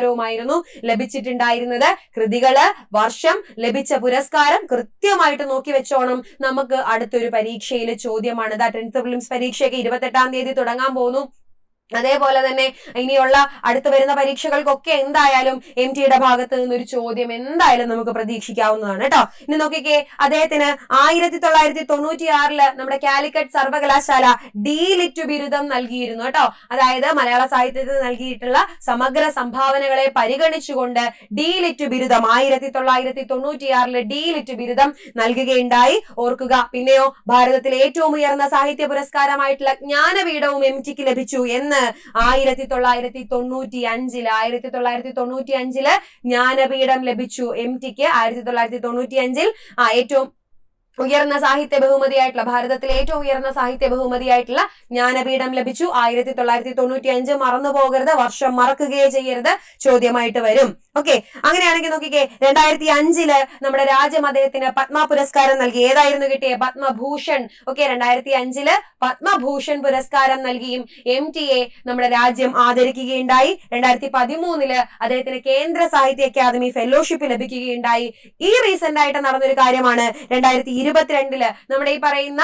Speaker 1: പുരസ്കാരവുമായിരുന്നു ലഭിച്ചിട്ടുണ്ടായിരുന്നത്. കൃതികൾ വർഷം ലഭിച്ച പുരസ്കാരം കൃത്യമായിട്ട് നോക്കി വെച്ചോണം. നമുക്ക് അടുത്തൊരു പരീക്ഷയിലെ ചോദ്യമാണ്. ദാ ടെൻത്ത് പ്രിലിംസ് പരീക്ഷയൊക്കെ ഇരുപത്തെട്ടാം തീയതി തുടങ്ങാൻ പോകുന്നു. അതേപോലെ തന്നെ ഇനിയുള്ള അടുത്ത് വരുന്ന പരീക്ഷകൾക്കൊക്കെ എന്തായാലും എം ടിയുടെ ഭാഗത്ത് നിന്നൊരു ചോദ്യം എന്തായാലും നമുക്ക് പ്രതീക്ഷിക്കാവുന്നതാണ് കേട്ടോ. ഇനി നോക്കിക്കേ അദ്ദേഹത്തിന് ആയിരത്തി തൊള്ളായിരത്തി തൊണ്ണൂറ്റി ആറിൽ നമ്മുടെ കാലിക്കറ്റ് സർവകലാശാല ഡി ലിറ്റ് ബിരുദം നൽകിയിരുന്നു കേട്ടോ. അതായത് മലയാള സാഹിത്യത്തിൽ നൽകിയിട്ടുള്ള സമഗ്ര സംഭാവനകളെ പരിഗണിച്ചുകൊണ്ട് ഡി ലിറ്റ് ബിരുദം ആയിരത്തി തൊള്ളായിരത്തി തൊണ്ണൂറ്റി ആറിൽ ഡി ലിറ്റ് ബിരുദം നൽകുകയുണ്ടായി. ഓർക്കുക പിന്നെയോ ഭാരതത്തിലെ ഏറ്റവും ഉയർന്ന സാഹിത്യ പുരസ്കാരമായിട്ടുള്ള ജ്ഞാനപീഠവും എം ടിക്ക് ലഭിച്ചു എന്ന് ആയിരത്തി തൊള്ളായിരത്തി തൊണ്ണൂറ്റി അഞ്ചിൽ ആയിരത്തി തൊള്ളായിരത്തി തൊണ്ണൂറ്റി അഞ്ചിൽ ജ്ഞാനപീഠം ലഭിച്ചു എം ടിക്ക് ആയിരത്തി തൊള്ളായിരത്തി തൊണ്ണൂറ്റി അഞ്ചിൽ ആ ഏറ്റവും ഉയർന്ന സാഹിത്യ ബഹുമതിയായിട്ടുള്ള ഭാരതത്തിലെ ഏറ്റവും ഉയർന്ന സാഹിത്യ ബഹുമതിയായിട്ടുള്ള ജ്ഞാനപീഠം ലഭിച്ചു. ആയിരത്തി തൊള്ളായിരത്തി തൊണ്ണൂറ്റി അഞ്ച് മറന്നു പോകരുത് വർഷം മറക്കുകയേ ചെയ്യരുത് ചോദ്യമായിട്ട് വരും. ഓക്കെ അങ്ങനെയാണെങ്കിൽ നോക്കിക്കേ രണ്ടായിരത്തി അഞ്ചിൽ നമ്മുടെ രാജ്യം അദ്ദേഹത്തിന് പത്മ പുരസ്കാരം നൽകി. ഏതായിരുന്നു കിട്ടിയ? പത്മഭൂഷൺ. ഓക്കെ രണ്ടായിരത്തി അഞ്ചിൽ പത്മഭൂഷൺ പുരസ്കാരം നൽകിയും എം ടി എ നമ്മുടെ രാജ്യം ആദരിക്കുകയുണ്ടായി. രണ്ടായിരത്തി പതിമൂന്നിൽ അദ്ദേഹത്തിന് കേന്ദ്ര സാഹിത്യ അക്കാദമി ഫെലോഷിപ്പ് ലഭിക്കുകയുണ്ടായി. ഈ റീസെന്റ് ആയിട്ട് നടന്നൊരു കാര്യമാണ് രണ്ടായിരത്തി ഇരുപത്തിരണ്ടിൽ നമ്മുടെ ഈ പറയുന്ന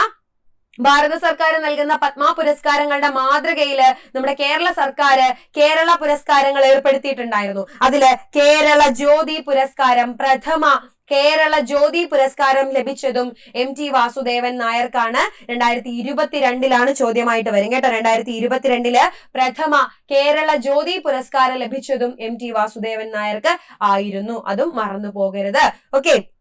Speaker 1: ഭാരത സർക്കാർ നൽകുന്ന പത്മ പുരസ്കാരങ്ങളുടെ മാതൃകയിൽ നമ്മുടെ കേരള സർക്കാർ കേരള പുരസ്കാരങ്ങൾ ഏർപ്പെടുത്തിയിട്ടുണ്ടായിരുന്നു. അതിൽ കേരള ജ്യോതി പുരസ്കാരം പ്രഥമ കേരള ജ്യോതി പുരസ്കാരം ലഭിച്ചതും എം ടി വാസുദേവൻ നായർക്കാണ്. രണ്ടായിരത്തി ഇരുപത്തിരണ്ടിലാണ് ചോദ്യമായിട്ട് വരും കേട്ടോ. രണ്ടായിരത്തി ഇരുപത്തിരണ്ടിൽ പ്രഥമ കേരള ജ്യോതി പുരസ്കാരം ലഭിച്ചതും എം ടി വാസുദേവൻ നായർക്ക് ആയിരുന്നു. അതും മറന്നു പോകരുത്. ഓക്കെ.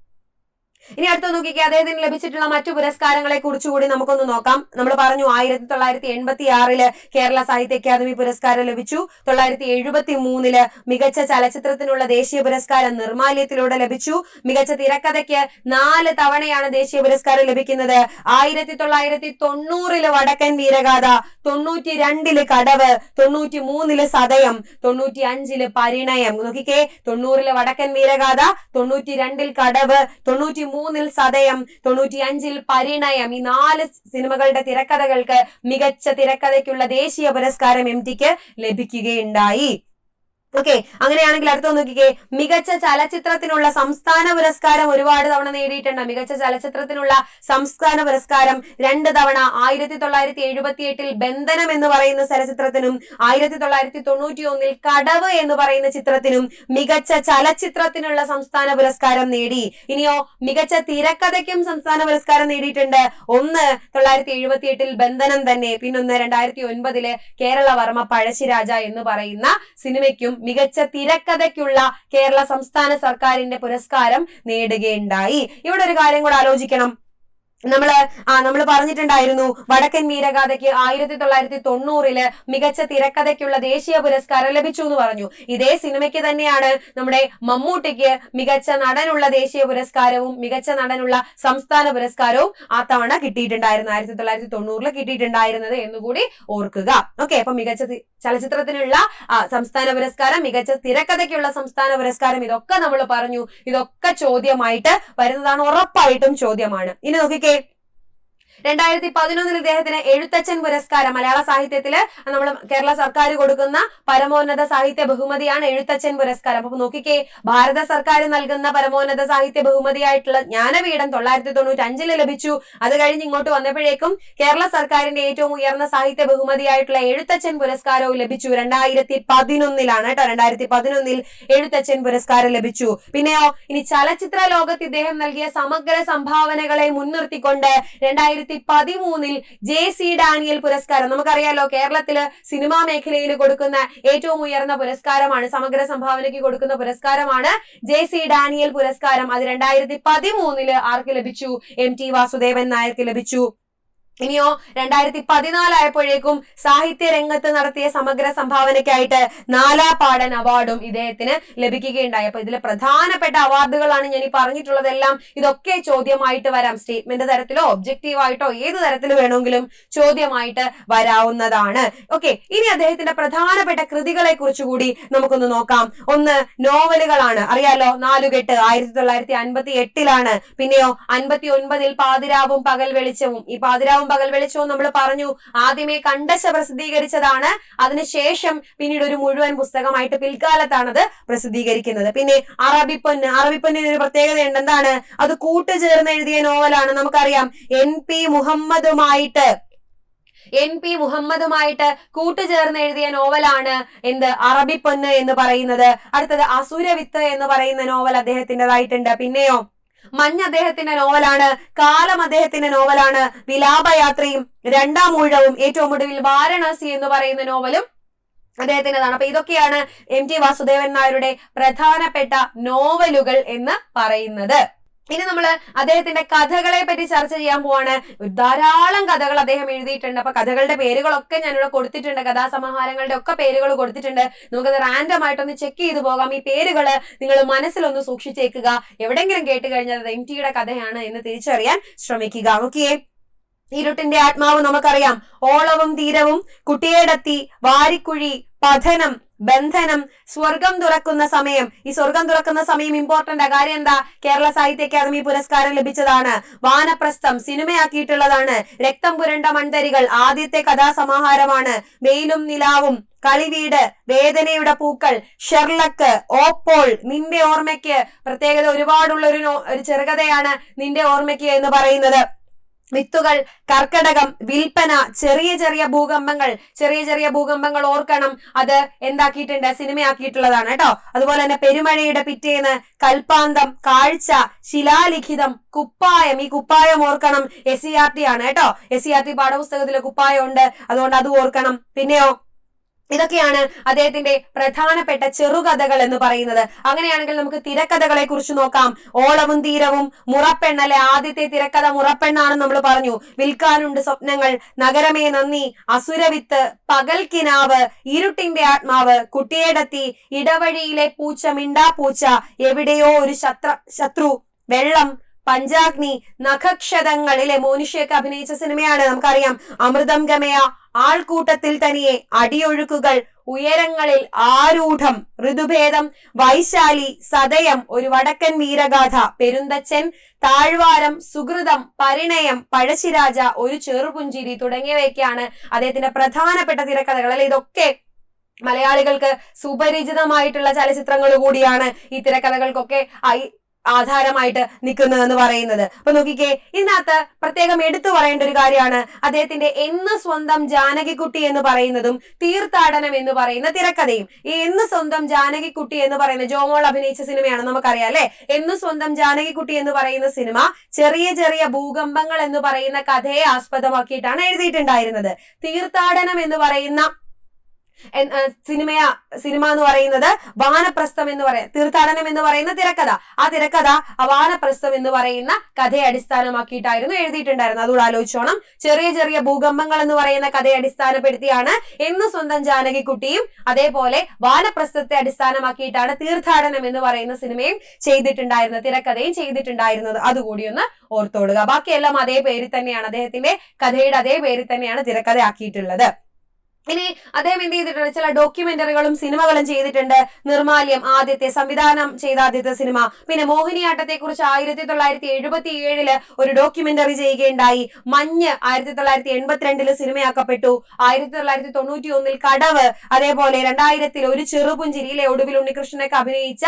Speaker 1: ഇനി അടുത്ത നോക്കിക്കേ അദ്ദേഹത്തിന് ലഭിച്ചിട്ടുള്ള മറ്റു പുരസ്കാരങ്ങളെ കുറിച്ചുകൂടി നമുക്കൊന്ന് നോക്കാം. നമ്മൾ പറഞ്ഞു ആയിരത്തി തൊള്ളായിരത്തി എൺപത്തി ആറിൽ കേരള സാഹിത്യ അക്കാദമി പുരസ്കാരം ലഭിച്ചു. തൊള്ളായിരത്തി എഴുപത്തി മൂന്നിൽ മികച്ച ചലച്ചിത്രത്തിനുള്ള ദേശീയ പുരസ്കാരം നിർമാല്യത്തിലൂടെ ലഭിച്ചു. മികച്ച തിരക്കഥയ്ക്ക് നാല് തവണയാണ് ദേശീയ പുരസ്കാരം ലഭിക്കുന്നത്. ആയിരത്തി തൊള്ളായിരത്തി തൊണ്ണൂറിൽ വടക്കൻ വീരഗാഥ തൊണ്ണൂറ്റി രണ്ടിൽ കടവ് തൊണ്ണൂറ്റി മൂന്നിൽ സതയം തൊണ്ണൂറ്റി അഞ്ചിൽ പരിണയം. നോക്കിക്കേ തൊണ്ണൂറിൽ വടക്കൻ വീരഗാഥ തൊണ്ണൂറ്റി രണ്ടിൽ കടവ് തൊണ്ണൂറ്റി മൂന്നിൽ സതയം തൊണ്ണൂറ്റി അഞ്ചിൽ പരിണയം. ഈ നാല് സിനിമകളുടെ തിരക്കഥകൾക്ക് മികച്ച തിരക്കഥയ്ക്കുള്ള ദേശീയ പുരസ്കാരം എം ടിക്ക് ലഭിക്കുകയുണ്ടായി. ഓക്കെ അങ്ങനെയാണെങ്കിൽ അടുത്ത നോക്കിക്കേ. മികച്ച ചലച്ചിത്രത്തിനുള്ള സംസ്ഥാന പുരസ്കാരം ഒരുപാട് തവണ നേടിയിട്ടുണ്ട്. മികച്ച ചലച്ചിത്രത്തിനുള്ള സംസ്ഥാന പുരസ്കാരം രണ്ട് തവണ. ആയിരത്തി തൊള്ളായിരത്തി എഴുപത്തി എട്ടിൽ ബന്ധനം എന്ന് പറയുന്ന ചലച്ചിത്രത്തിനും ആയിരത്തി തൊള്ളായിരത്തി തൊണ്ണൂറ്റി ഒന്നിൽ കടവ് എന്ന് പറയുന്ന ചിത്രത്തിനും മികച്ച ചലച്ചിത്രത്തിനുള്ള സംസ്ഥാന പുരസ്കാരം നേടി. ഇനിയോ മികച്ച തിരക്കഥയ്ക്കും സംസ്ഥാന പുരസ്കാരം നേടിയിട്ടുണ്ട്. ഒന്ന് തൊള്ളായിരത്തി എഴുപത്തി എട്ടിൽ ബന്ധനം തന്നെ. പിന്നൊന്ന് രണ്ടായിരത്തി ഒൻപതിൽ കേരളവർമ്മ പഴശ്ശിരാജ എന്ന് പറയുന്ന സിനിമയ്ക്കും മികച്ച തിരക്കഥയ്ക്കുള്ള കേരള സംസ്ഥാന സർക്കാരിന്റെ പുരസ്കാരം നേടുകയുണ്ടായി. ഇവിടെ ഒരു കാര്യം കൂടെ ആലോചിക്കണം. നമ്മൾ ആ നമ്മൾ പറഞ്ഞിട്ടുണ്ടായിരുന്നു വടക്കൻ വീരഗാഥയ്ക്ക് ആയിരത്തി തൊള്ളായിരത്തി തൊണ്ണൂറിൽ മികച്ച തിരക്കഥയ്ക്കുള്ള ദേശീയ പുരസ്കാരം ലഭിച്ചു എന്ന് പറഞ്ഞു. ഇതേ സിനിമയ്ക്ക് തന്നെയാണ് നമ്മുടെ മമ്മൂട്ടിക്ക് മികച്ച നടനുള്ള ദേശീയ പുരസ്കാരവും മികച്ച നടനുള്ള സംസ്ഥാന പുരസ്കാരവും ആ തവണ കിട്ടിയിട്ടുണ്ടായിരുന്നു. ആയിരത്തി തൊള്ളായിരത്തി തൊണ്ണൂറിൽ കിട്ടിയിട്ടുണ്ടായിരുന്നത് എന്നുകൂടി ഓർക്കുക. ഓക്കെ അപ്പൊ മികച്ച ചലച്ചിത്രത്തിനുള്ള സംസ്ഥാന പുരസ്കാരം മികച്ച തിരക്കഥയ്ക്കുള്ള സംസ്ഥാന പുരസ്കാരം ഇതൊക്കെ നമ്മൾ പറഞ്ഞു. ഇതൊക്കെ ചോദ്യമായിട്ട് വരുന്നതാണ് ഉറപ്പായിട്ടും ചോദ്യമാണ്. ഇനി നോക്കിക്കേ രണ്ടായിരത്തി പതിനൊന്നിൽ ഇദ്ദേഹത്തിന് എഴുത്തച്ഛൻ പുരസ്കാരം. മലയാള സാഹിത്യത്തിൽ നമ്മൾ കേരള സർക്കാർ കൊടുക്കുന്ന പരമോന്നത സാഹിത്യ ബഹുമതിയാണ് എഴുത്തച്ഛൻ പുരസ്കാരം. അപ്പൊ നോക്കിക്കേ ഭാരത സർക്കാർ നൽകുന്ന പരമോന്നത സാഹിത്യ ബഹുമതിയായിട്ടുള്ള ജ്ഞാനപീഠം തൊള്ളായിരത്തി തൊണ്ണൂറ്റി അഞ്ചിൽ ലഭിച്ചു. അത് കഴിഞ്ഞ് ഇങ്ങോട്ട് വന്നപ്പോഴേക്കും കേരള സർക്കാരിന്റെ ഏറ്റവും ഉയർന്ന സാഹിത്യ ബഹുമതിയായിട്ടുള്ള എഴുത്തച്ഛൻ പുരസ്കാരവും ലഭിച്ചു. രണ്ടായിരത്തി പതിനൊന്നിലാണ് കേട്ടോ രണ്ടായിരത്തി പതിനൊന്നിൽ എഴുത്തച്ഛൻ പുരസ്കാരം ലഭിച്ചു. പിന്നെയോ ഇനി ചലച്ചിത്ര ലോകത്ത് ഇദ്ദേഹം നൽകിയ സമഗ്ര സംഭാവനകളെ മുൻനിർത്തിക്കൊണ്ട് രണ്ടായിരത്തി പതിമൂന്നിൽ ജെ സി ഡാനിയൽ പുരസ്കാരം. നമുക്കറിയാലോ കേരളത്തിൽ സിനിമാ മേഖലയിൽ കൊടുക്കുന്ന ഏറ്റവും ഉയർന്ന പുരസ്കാരമാണ് സമഗ്ര സംഭാവനയ്ക്ക് കൊടുക്കുന്ന പുരസ്കാരമാണ് ജെ സി ഡാനിയൽ പുരസ്കാരം. അത് രണ്ടായിരത്തി പതിമൂന്നിൽ ആർക്ക് ലഭിച്ചു? എം ടി വാസുദേവൻ നായർക്ക് ലഭിച്ചു. ഇനിയോ രണ്ടായിരത്തി പതിനാലായപ്പോഴേക്കും സാഹിത്യ രംഗത്ത് നടത്തിയ സമഗ്ര സംഭാവനയ്ക്കായിട്ട് നാലാ പാടൻ അവാർഡും ഇദ്ദേഹത്തിന് ലഭിക്കുകയുണ്ടായി. അപ്പൊ ഇതിലെ പ്രധാനപ്പെട്ട അവാർഡുകളാണ് ഞാൻ ഈ പറഞ്ഞിട്ടുള്ളതെല്ലാം. ഇതൊക്കെ ചോദ്യമായിട്ട് വരാം. സ്റ്റേറ്റ്മെന്റ് തരത്തിലോ ഒബ്ജക്റ്റീവ് ആയിട്ടോ ഏത് തരത്തിൽ വേണമെങ്കിലും ചോദ്യമായിട്ട് വരാവുന്നതാണ്. ഓക്കെ ഇനി അദ്ദേഹത്തിന്റെ പ്രധാനപ്പെട്ട കൃതികളെ കുറിച്ചുകൂടി നമുക്കൊന്ന് നോക്കാം. ഒന്ന് നോവലുകളാണ്. അറിയാലോ നാലുകെട്ട് ആയിരത്തി തൊള്ളായിരത്തി അൻപത്തി എട്ടിലാണ് പിന്നെയോ അൻപത്തി ഒൻപതിൽ പാതിരാവും പകൽ വെളിച്ചവും. ഈ പാതിരാവും പകൽ വെളിച്ചവും നമ്മൾ പറഞ്ഞു. ആദ്യമേ കണ്ടശ പ്രസിദ്ധീകരിച്ചതാണ്. അതിനുശേഷം പിന്നീട് ഒരു മുഴുവൻ പുസ്തകമായിട്ട് പിൽക്കാലത്താണത് പ്രസിദ്ധീകരിക്കുന്നത്. പിന്നെ അറബിപ്പൊന്ന്. അറബിപ്പൊന്നിന് ഒരു പ്രത്യേകത എന്താണ്? അത് കൂട്ടുചേർന്ന് എഴുതിയ നോവലാണ്. നമുക്കറിയാം. എൻ പി മുഹമ്മദുമായിട്ട് എൻ പി മുഹമ്മദുമായിട്ട് കൂട്ടുചേർന്ന് എഴുതിയ നോവലാണ് എന്ത്? അറബിപ്പൊന്ന് എന്ന് പറയുന്നത്. അടുത്തത് അസുരവിത്ത് എന്ന് പറയുന്ന നോവൽ അദ്ദേഹത്തിന്റെതായിട്ടുണ്ട്. പിന്നെയോ? മഞ്ഞ് അദ്ദേഹത്തിന്റെ നോവലാണ് കാലം അദ്ദേഹത്തിന്റെ നോവലാണ് വിലാപയാത്രയും രണ്ടാം ഊഴവും ഏറ്റവും ഒടുവിൽ വാരണാസി എന്ന് പറയുന്ന നോവലും അദ്ദേഹത്തിന്റെതാണ്. അപ്പൊ ഇതൊക്കെയാണ് എം ടി വാസുദേവൻ നായരുടെ പ്രധാനപ്പെട്ട നോവലുകൾ എന്ന് പറയുന്നത്. ഇനി നമ്മൾ അദ്ദേഹത്തിന്റെ കഥകളെ പറ്റി ചർച്ച ചെയ്യാൻ പോവാണ്. ധാരാളം കഥകൾ അദ്ദേഹം എഴുതിയിട്ടുണ്ട്. അപ്പൊ കഥകളുടെ പേരുകളൊക്കെ ഞാനിവിടെ കൊടുത്തിട്ടുണ്ട്. കഥാസമാഹാരങ്ങളുടെ ഒക്കെ പേരുകൾ കൊടുത്തിട്ടുണ്ട്. നമുക്കത് റാൻഡം ആയിട്ടൊന്ന് ചെക്ക് ചെയ്തു പോകാം. ഈ പേരുകൾ നിങ്ങൾ മനസ്സിലൊന്ന് സൂക്ഷിച്ചേക്കുക. എവിടെങ്കിലും കേട്ട് കഴിഞ്ഞാൽ അത് എം ടിയുടെ കഥയാണ് എന്ന് തിരിച്ചറിയാൻ ശ്രമിക്കുക. ഓക്കേ ഇരുട്ടിന്റെ ആത്മാവ് നമുക്കറിയാം. ഓളവും തീരവും കുട്ടിയേടത്തി വാരിക്കുഴി പഠനം ബന്ധനം സ്വർഗം തുറക്കുന്ന സമയം. ഈ സ്വർഗം തുറക്കുന്ന സമയം ഇമ്പോർട്ടന്റ് കാര്യം എന്താ? കേരള സാഹിത്യ അക്കാദമി പുരസ്കാരം ലഭിച്ചതാണ്. വാനപ്രസ്ഥം സിനിമയാക്കിയിട്ടുള്ളതാണ്. രക്തം പുരണ്ട മൺതരികൾ ആദ്യത്തെ കഥാസമാഹാരമാണ്. വെയിലും നിലാവും കളിവീട് വേദനയുടെ പൂക്കൾ ഷെർലക്ക് ഓപ്പോൾ. നിന്റെ ഓർമ്മയ്ക്ക് പ്രത്യേകത ഒരുപാടുള്ള ഒരു ചെറുകഥയാണ് നിന്റെ ഓർമ്മയ്ക്ക് എന്ന് പറയുന്നത്. വിത്തുകൾ കർക്കടകം വിൽപ്പന ചെറിയ ചെറിയ ഭൂകമ്പങ്ങൾ ചെറിയ ചെറിയ ഭൂകമ്പങ്ങൾ ഓർക്കണം. അത് എന്താക്കിയിട്ടുണ്ട്? സിനിമയാക്കിയിട്ടുള്ളതാണ് കേട്ടോ. അതുപോലെ തന്നെ പെരുമഴയുടെ പിറ്റേന്ന് കൽപ്പാന്തം കാഴ്ച ശിലാലിഖിതം കുപ്പായം. ഈ കുപ്പായം ഓർക്കണം. എസ് സി ആർ ടി ആണ് കേട്ടോ. എസ് സി ആർ ടി പാഠപുസ്തകത്തിലെ കുപ്പായം ഉണ്ട്. അതുകൊണ്ട് അത് ഓർക്കണം. പിന്നെയോ? ഇതൊക്കെയാണ് അദ്ദേഹത്തിന്റെ പ്രധാനപ്പെട്ട ചെറുകഥകൾ എന്ന് പറയുന്നത്. അങ്ങനെയാണെങ്കിൽ നമുക്ക് തിരക്കഥകളെ കുറിച്ച് നോക്കാം. ഓളവും തീരവും മുറപ്പെണ്ണല്ലെ ആദ്യത്തെ തിരക്കഥ മുറപ്പെണ്ണാണെന്ന് നമ്മൾ പറഞ്ഞു. വിൽക്കാനുണ്ട് സ്വപ്നങ്ങൾ. നഗരമേ നന്ദി. അസുരവിത്ത് പകൽക്കിനാവ് ഇരുട്ടിന്റെ ആത്മാവ് കുട്ടിയേടത്തി ഇടവഴിയിലെ പൂച്ച മിണ്ടാ പൂച്ച എവിടെയോ ഒരു ശത്ര ശത്രു വെള്ളം പഞ്ചാഗ്നി നഖക്ഷതങ്ങളിലെ മോനിഷയൊക്കെ അഭിനയിച്ച സിനിമയാണ്. നമുക്കറിയാം അമൃതം ഗമയ ആൾക്കൂട്ടത്തിൽ തനിയെ അടിയൊഴുക്കുകൾ ഉയരങ്ങളിൽ ആരൂഢം ഋതുഭേദം വൈശാലി സതയം ഒരു വടക്കൻ വീരഗാഥ പെരുന്തച്ചൻ താഴ്വാരം സുഹൃതം പരിണയം പഴശ്ശിരാജ ഒരു ചെറുപുഞ്ചിരി തുടങ്ങിയവയൊക്കെയാണ് അദ്ദേഹത്തിന്റെ പ്രധാനപ്പെട്ട തിരക്കഥകൾ. അല്ലെ? ഇതൊക്കെ മലയാളികൾക്ക് സുപരിചിതമായിട്ടുള്ള ചലച്ചിത്രങ്ങൾ കൂടിയാണ് ഈ തിരക്കഥകൾക്കൊക്കെ. ആധാരമായിട്ട് നിൽക്കുന്നതെന്ന് പറയുന്നത്. അപ്പൊ നോക്കിക്കേ ഇതിനകത്ത് പ്രത്യേകം എടുത്തു പറയേണ്ട ഒരു കാര്യമാണ്. അദ്ദേഹത്തിന്റെ എന്ന് സ്വന്തം ജാനകിക്കുട്ടി എന്ന് പറയുന്നതും തീർത്ഥാടനം എന്ന് പറയുന്ന തിരക്കഥയും. ഈ എന്ന് സ്വന്തം ജാനകിക്കുട്ടി എന്ന് പറയുന്ന ജോമോൾ അഭിനയിച്ച സിനിമയാണ് നമുക്കറിയാം അല്ലെ? എന്ന് സ്വന്തം ജാനകിക്കുട്ടി എന്ന് പറയുന്ന സിനിമ ചെറിയ ചെറിയ ഭൂകമ്പങ്ങൾ എന്ന് പറയുന്ന കഥയെ ആസ്പദമാക്കിയിട്ടാണ് എഴുതിയിട്ടുണ്ടായിരുന്നത്. തീർത്ഥാടനം എന്ന് പറയുന്ന സിനിമയ സിനിമ എന്ന് പറയുന്നത് വാനപ്രസ്ഥം എന്ന് പറയാം തീർത്ഥാടനം എന്ന് പറയുന്ന തിരക്കഥ. ആ തിരക്കഥ ആ വാനപ്രസ്ഥം എന്ന് പറയുന്ന കഥയെ അടിസ്ഥാനമാക്കിയിട്ടായിരുന്നു എഴുതിയിട്ടുണ്ടായിരുന്നത്. അതുകൊണ്ട് ആലോചിച്ചോണം. ചെറിയ ചെറിയ ഭൂകമ്പങ്ങൾ എന്ന് പറയുന്ന കഥയെ അടിസ്ഥാനപ്പെടുത്തിയാണ് എന്ന് സ്വന്തം ജാനകിക്കുട്ടിയും അതേപോലെ വാനപ്രസ്ഥത്തെ അടിസ്ഥാനമാക്കിയിട്ടാണ് തീർത്ഥാടനം എന്ന് പറയുന്ന സിനിമയും ചെയ്തിട്ടുണ്ടായിരുന്നത് തിരക്കഥയും ചെയ്തിട്ടുണ്ടായിരുന്നത്. അതുകൂടി ഒന്ന് ഓർത്തോടുക. ബാക്കിയെല്ലാം അതേ പേരിൽ തന്നെയാണ്. അദ്ദേഹത്തിന്റെ കഥയുടെ അതേ പേരിൽ തന്നെയാണ് തിരക്കഥ ആക്കിയിട്ടുള്ളത് ഇനി അദ്ദേഹം എന്ത് ചെയ്തിട്ടുണ്ട്? ചില ഡോക്യുമെന്ററികളും സിനിമകളും ചെയ്തിട്ടുണ്ട്. നിർമാല്യം ആദ്യത്തെ സംവിധാനം ചെയ്ത ആദ്യത്തെ സിനിമ. പിന്നെ മോഹിനിയാട്ടത്തെ കുറിച്ച് ആയിരത്തി തൊള്ളായിരത്തി എഴുപത്തി ഏഴിൽ ഒരു ഡോക്യുമെന്ററി ചെയ്യുകയുണ്ടായി. മഞ്ഞ് ആയിരത്തി തൊള്ളായിരത്തി എൺപത്തിരണ്ടിൽ സിനിമയാക്കപ്പെട്ടു. ആയിരത്തി തൊള്ളായിരത്തി തൊണ്ണൂറ്റി ഒന്നിൽ കടവ് അതേപോലെ രണ്ടായിരത്തിൽ ഒരു ചെറുപുഞ്ചിരിയിലെ ഒടുവിൽ ഉണ്ണികൃഷ്ണനൊക്കെ അഭിനയിച്ച